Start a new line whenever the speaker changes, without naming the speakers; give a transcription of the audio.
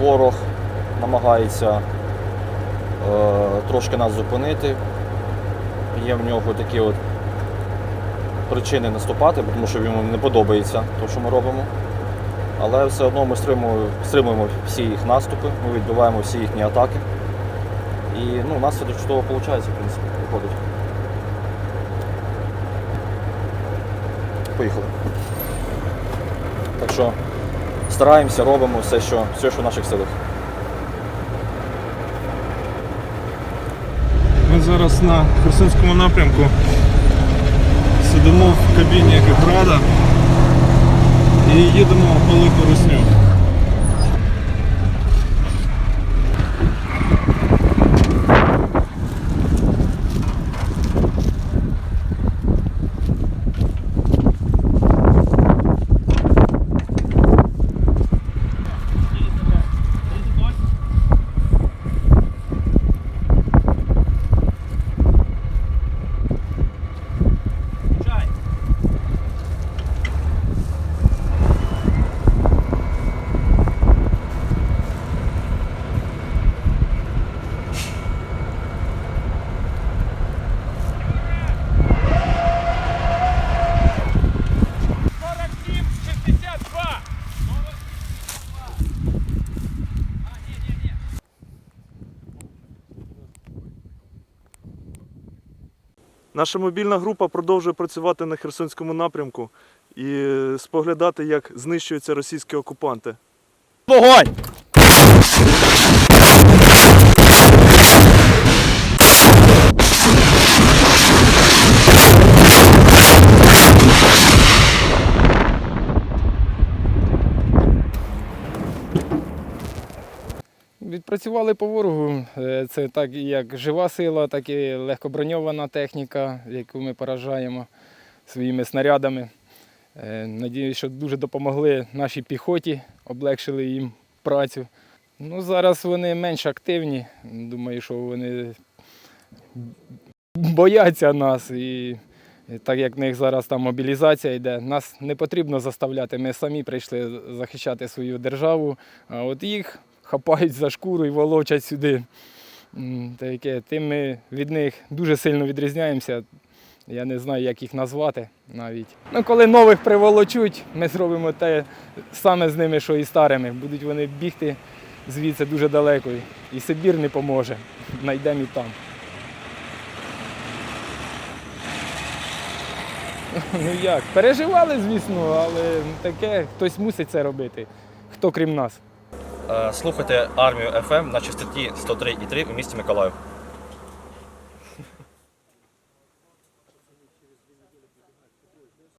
ворог намагається е, трошки нас зупинити. Є в нього такі от причини наступати, тому що йому не подобається те, що ми робимо. Але все одно ми стримуємо, стримуємо всі їх наступи, ми відбиваємо всі їхні атаки. І ну, нас це чудово виходить, в принципі, виходить. Поїхали. Так що стараємося, робимо все, що, все, що в наших силах.
Ми зараз на Херсонському напрямку сидимо в кабіні Града і їдемо палити русню. Наша мобільна група продовжує працювати на Херсонському напрямку і споглядати, як знищуються російські окупанти.
Вогонь!
Відпрацювали по ворогу. Е, Це так як жива сила, так і легкоброньована техніка, яку ми поражаємо своїми снарядами. Е, Надіюсь, що дуже допомогли нашій піхоті, облегшили їм працю. Ну, зараз вони менш активні. Думаю, що вони бояться нас. І так як в них зараз там мобілізація йде, нас не потрібно заставляти. Ми самі прийшли захищати свою державу. А от їх хапають за шкуру і волочать сюди. Таке, тим ми від них дуже сильно відрізняємося. Я не знаю, як їх назвати навіть. Ну, коли нових приволочуть, ми зробимо те саме з ними, що і старими. Будуть вони бігти звідси дуже далеко. І Сибір не поможе. Найдемо і там. Ну як? Переживали, звісно, але таке хтось мусить це робити. Хто крім нас?
Е, Слухайте армію FM на частоті 103,3 у місті Миколаїв.